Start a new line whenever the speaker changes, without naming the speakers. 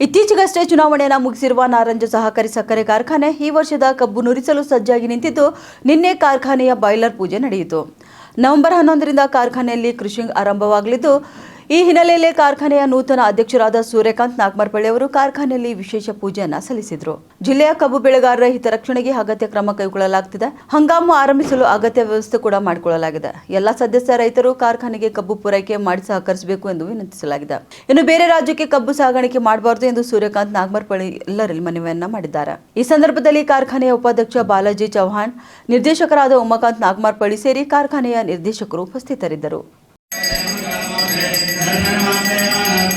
ಇತ್ತೀಚೆಗಷ್ಟೇ ಚುನಾವಣೆಯನ್ನು ಮುಗಿಸಿರುವ ನಾರಂಜ ಸಹಕಾರಿ ಸಕ್ಕರೆ ಕಾರ್ಖಾನೆ ಈ ವರ್ಷದ ಕಬ್ಬು ನುರಿಸಲು ಸಜ್ಜಾಗಿ ನಿಂತಿದ್ದು, ನಿನ್ನೆ ಕಾರ್ಖಾನೆಯ ಬಾಯ್ಲರ್ ಪೂಜೆ ನಡೆಯಿತು. ನವೆಂಬರ್ ಹನ್ನೊಂದರಿಂದ ಕಾರ್ಖಾನೆಯಲ್ಲಿ ಕೃಷಿ ಆರಂಭವಾಗಲಿದ್ದು ಈ ಹಿನ್ನೆಲೆಯಲ್ಲಿ ಕಾರ್ಖಾನೆಯ ನೂತನ ಅಧ್ಯಕ್ಷರಾದ ಸೂರ್ಯಕಾಂತ್ ನಾಗ್ಮರ್ಪಳ್ಳಿ ಅವರು ಕಾರ್ಖಾನೆಯಲ್ಲಿ ವಿಶೇಷ ಪೂಜೆಯನ್ನ ಸಲ್ಲಿಸಿದರು. ಜಿಲ್ಲೆಯ ಕಬ್ಬು ಬೆಳೆಗಾರರ ಹಿತರಕ್ಷಣೆಗೆ ಅಗತ್ಯ ಕ್ರಮ ಕೈಗೊಳ್ಳಲಾಗುತ್ತಿದೆ ಹಂಗಾಮು ಆರಂಭಿಸಲು ಅಗತ್ಯ ವ್ಯವಸ್ಥೆ ಕೂಡ ಮಾಡಿಕೊಳ್ಳಲಾಗಿದೆ. ಎಲ್ಲ ಸದಸ್ಯ ರೈತರು ಕಾರ್ಖಾನೆಗೆ ಕಬ್ಬು ಪೂರೈಕೆ ಮಾಡಿ ಸಹಕರಿಸಬೇಕು ಎಂದು ವಿನಂತಿಸಲಾಗಿದೆ. ಇನ್ನು ಬೇರೆ ರಾಜ್ಯಕ್ಕೆ ಕಬ್ಬು ಸಾಗಾಣಿಕೆ ಮಾಡಬಾರದು ಎಂದು ಸೂರ್ಯಕಾಂತ್ ನಾಗ್ಮರ್ಪಳ್ಳಿ ಎಲ್ಲರಲ್ಲಿ ಮನವಿಯನ್ನ ಮಾಡಿದ್ದಾರೆ. ಈ ಸಂದರ್ಭದಲ್ಲಿ ಕಾರ್ಖಾನೆಯ ಉಪಾಧ್ಯಕ್ಷ ಬಾಲಾಜಿ ಚೌಹಾಣ್ ನಿರ್ದೇಶಕರಾದ ಉಮಾಕಾಂತ್ ನಾಗ್ಮಾರ್ಪಳ್ಳಿ ಸೇರಿ ಕಾರ್ಖಾನೆಯ ನಿರ್ದೇಶಕರು ಉಪಸ್ಥಿತರಿದ್ದರು.
നമസ്തേ നരമാതേ